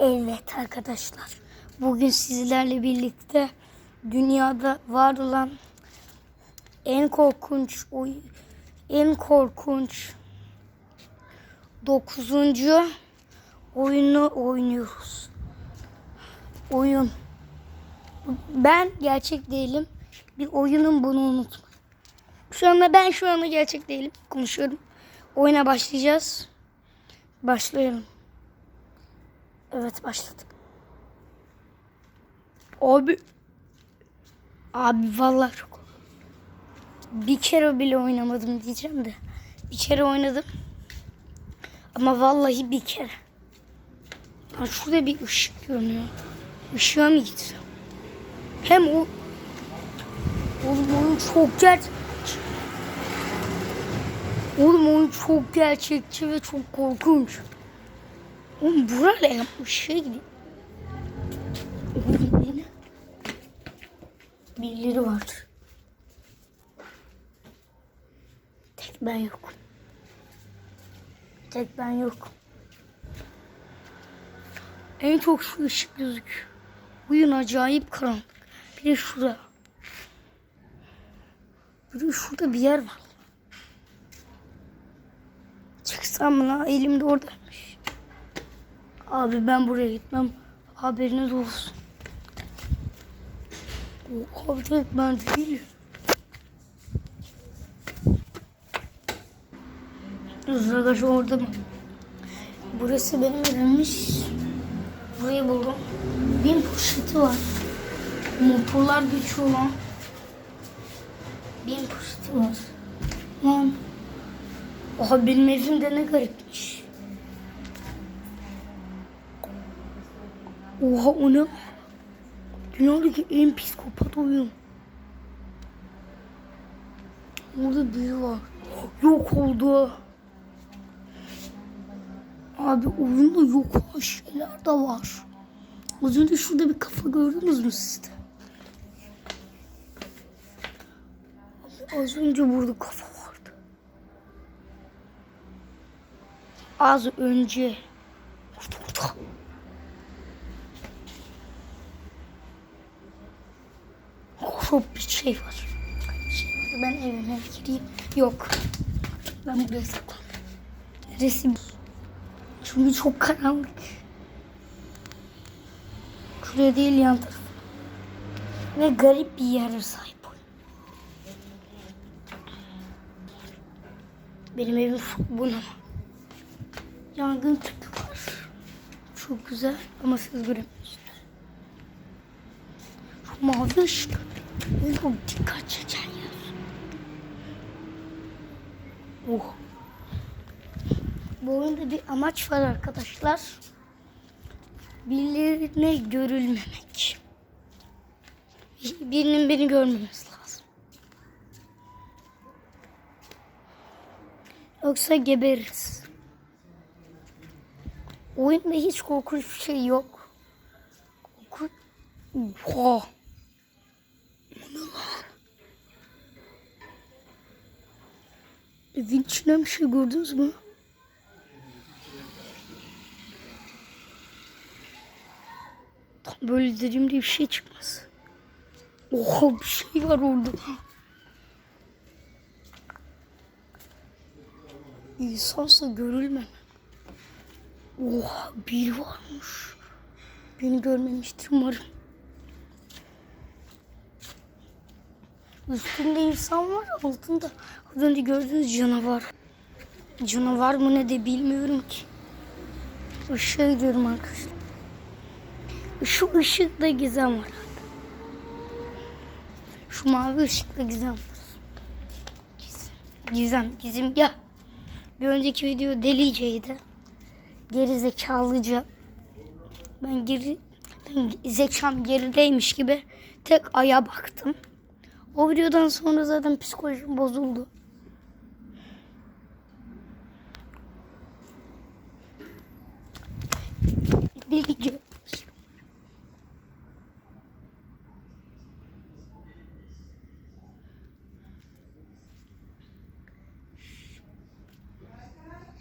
Evet arkadaşlar. Bugün sizlerle birlikte dünyada var olan en korkunç en korkunç 9. oyunu oynuyoruz. Oyun. Ben gerçek değilim. Bir oyunun bunu unutmayın. Şu anda ben şu anda gerçek değilim. Konuşuyorum. Oyuna başlayacağız. Başlayalım. Evet başladık. Abi. Abi vallahi çok. Bir kere bile oynamadım diyeceğim de. Bir kere oynadım. Ama vallahi bir kere. Ha, şurada bir ışık görünüyor. Işığa mı gitsem? Hem o... Oğlum oyun çok gerçek. Oğlum oyun çok gerçekçi ve çok korkunç. Oğlum burayla yapmış şey gibi. Birileri var. Tek ben yok. Tek ben yok. En çok şu ışık gözüküyor. Oyun acayip karanlık. Bir de şurada. Bir de şurada bir yer var. Çıksam mı lan? Elimde oradaymış. Abi ben buraya gitmem. Haberiniz olsun. Abi tek ben değilim. Ragaj orada mı? Burası benim evimmiş. Burayı buldum. Bin poşeti var. Motorlar geçiyor lan. Bin poşeti var. Lan. Oha benim evim de ne garipmiş. Oha o ne? Dünyadaki en psikopat oyun. Orada büyü var. Yok oldu. Abi oyunda yok olan şeyler de var. Az önce şurada bir kafa gördünüz mü siz de? Abi az önce burada kafa vardı. Az önce. Çok bir şey var. Şimdi ben evime gireyim. Yok. Ben buraya saklandım. Resim. Çünkü çok karanlık. Şuraya değil yan taraf. Ve garip bir yere sahip oyun. Benim evim buna. Yangın tüpü var. Çok güzel ama siz göremiyorsunuz. Şu mavi ışık. Oğlum dikkat çeken yer. Oh. Bu oyunda bir amaç var arkadaşlar. Birilerine görülmemek. Birinin beni görmemesi lazım. Yoksa gebeririz. Oyunda hiç korkunç bir şey yok. Korkunç... Oha. Evin içinden bir şey gördünüz mü? Tam böyle dediğimde bir şey çıkmaz. Oha bir şey var orada. İnsansa görülmem. Oha bir varmış. Beni görmemiştir umarım. Üstünde insan var altında. Az önce gördüğünüz canavar. Canavar mı ne de bilmiyorum ki. Işığa gidiyorum arkadaşlar. Şu ışıkta gizem var. Şu mavi ışıkta gizem var. Gizem, gizem, gizem ya. Bir önceki video deliceydi. Geri zekalıca. Ben geri, ben zekam gerideymiş gibi tek aya baktım. O videodan sonra zaten psikolojim bozuldu. Delice.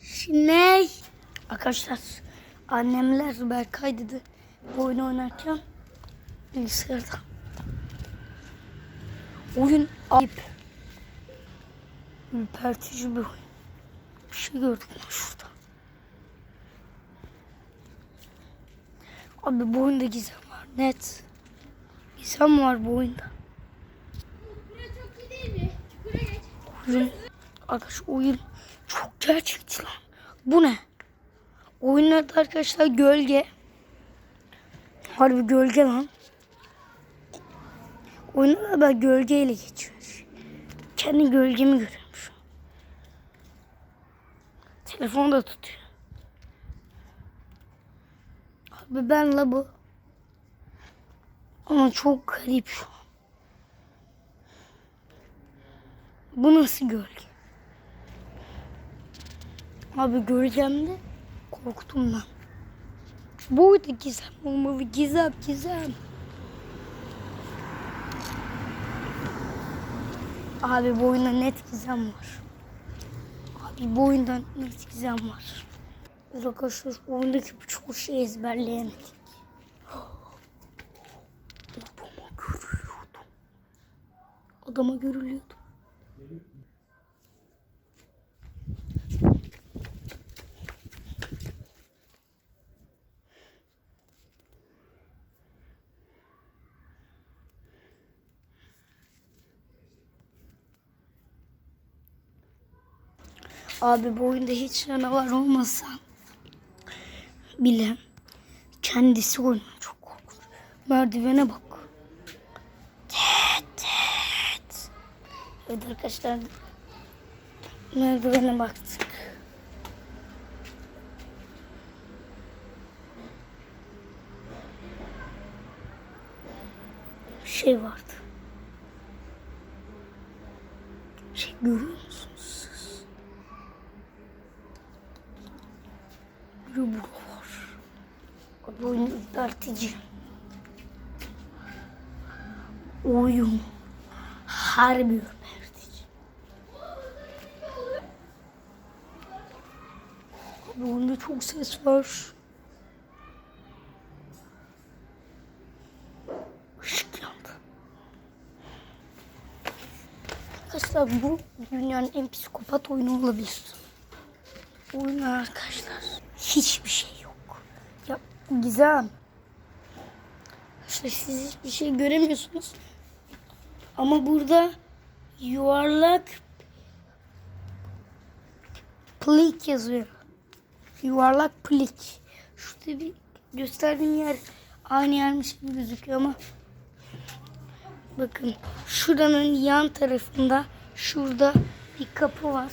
Şimdi arkadaşlar Annemler Berkay dedi bu oyunu oynarken bilgisayarda. Oyun ayıp. Ürpertici bir oyun. Bir şey gördüm ben şurada. Abi bu oyunda gizem var net. Gizem var bu oyunda. Oyun, arkadaş oyun çok gerçekçi lan. Bu ne? Oyunlarda arkadaşlar gölge. Harbi gölge lan. Oyunlarda ben gölgeyle geçiyor. Kendi gölgemi görüyorum şu an. Telefonu da tutuyor. Abi ben la bu. Ama çok garip şu an. Bu nasıl gölge? Abi gölgemde korktum ben. Buydu gizem olmalı. Gizem, gizem. Abi bu oyunda net gizem var. Abi bu oyunda net gizem var. Biz arkadaşlar oyundaki birçok şeyi ezberleyemedik. Adama görülüyordum. Adama görülüyordum. Abi bu oyunda hiç canavar olmasa bile kendisi oynuyor çok korkunç. Merdivene bak. Tet tet. Evet arkadaşlar merdivene baktık. Bir şey vardı. Bir şey görüyor musunuz siz? Bir burada var. Abi oyun ürpertici. Oyun harbi ürpertici. Abi oyunda çok ses var. Işık yandı. Arkadaşlar bu dünyanın en psikopat oyunu olabilir. Oyunlar arkadaşlar. Hiçbir şey yok. Ya Gizem. Arkadaşlar siz hiçbir şey göremiyorsunuz. Ama burada yuvarlak plik yazıyor. Yuvarlak plik. Şurada bir gösterdiğim yer aynı yermiş gibi gözüküyor ama bakın şuranın yan tarafında şurada bir kapı var.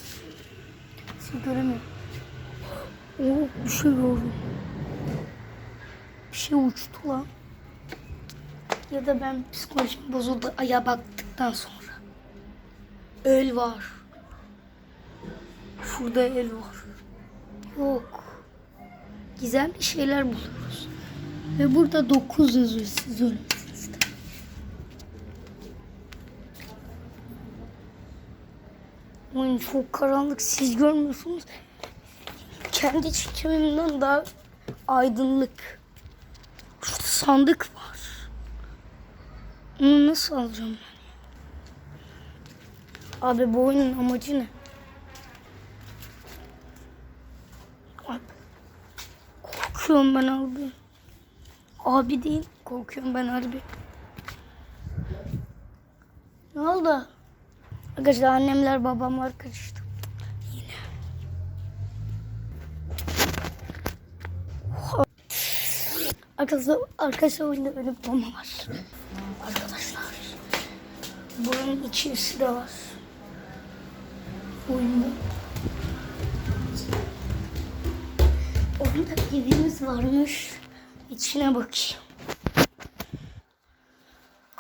Siz göremiyorum. Oo bir şey gördüm. Bir şey uçtu lan. Ya da ben psikolojim bozuldu aya baktıktan sonra. Öl var. Şurada el var. Yok. Gizemli şeyler buluyoruz. Ve burada 9 yazıyor siz ölümsünüz. Oyun çok karanlık siz görmüyorsunuz. Kendi çekimimden daha aydınlık. Şurada sandık. Onu nasıl alacağım ben? Abi bu oyunun amacı ne? Abi, korkuyorum ben abi. Abi değil, korkuyorum ben harbi. Ne oldu? Arkadaşlar annemler babamlar karıştı. Yine. Arkadaşlar, arkadaşlar oyunda böyle bomba var. Bunun içerisi de var. Oyunda. Oyunda evimiz varmış. İçine bakayım.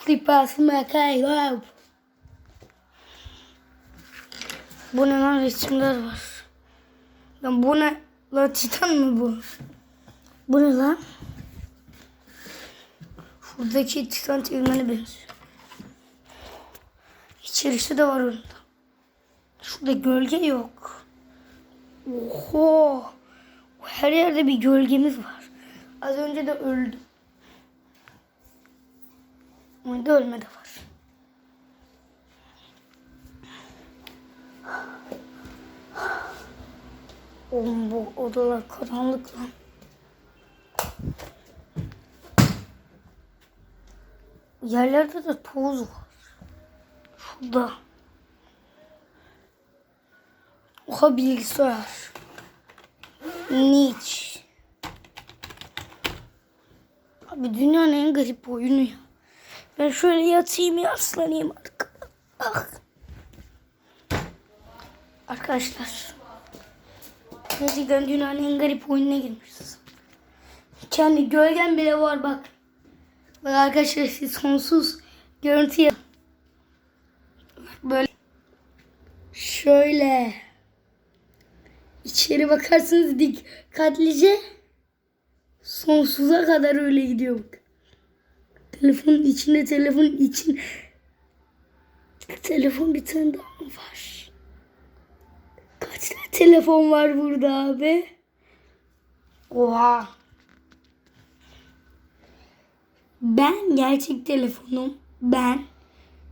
Clipas Macay wow. Bu ne lan resimler var. Lan bu ne? Lan titan mı bu? Bu ne lan? Şuradaki titan teğmeni benziyor. İçerisi de var onda. Şurada gölge yok. Oho. Her yerde bir gölgemiz var. Az önce de öldüm. Ama da ölme de var. Oğlum bu odalar karanlık lan. Yerlerde de toz var. Şurada. Oha bilgisayar. Niç. Abi dünyanın en garip oyunu ya. Ben şöyle yatayım yaslanayım arka. Ah. Arkadaşlar. Gerçekten dünyanın en garip oyununa girmişiz. Kendi gölgen bile var bak. Bak arkadaşlar siz sonsuz görüntü yap- Böyle. Şöyle. İçeri bakarsınız dikkatlice. Sonsuza kadar öyle gidiyor bak. Telefonun içinde telefonun için telefon bir tane daha mı var? Kaç tane telefon var burada abi? Oha. Ben gerçek telefonum. Ben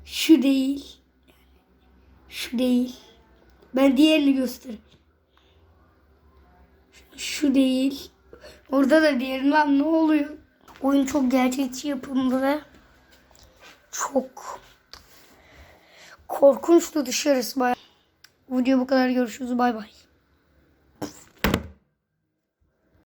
şu değil. Şu değil. Ben diğerini göster. Şu değil. Orada da diğerini lan ne oluyor? Oyun çok gerçekçi yapımlı ve çok korkunçtu dışarısı baya. Video bu kadar görüşürüz bay bay.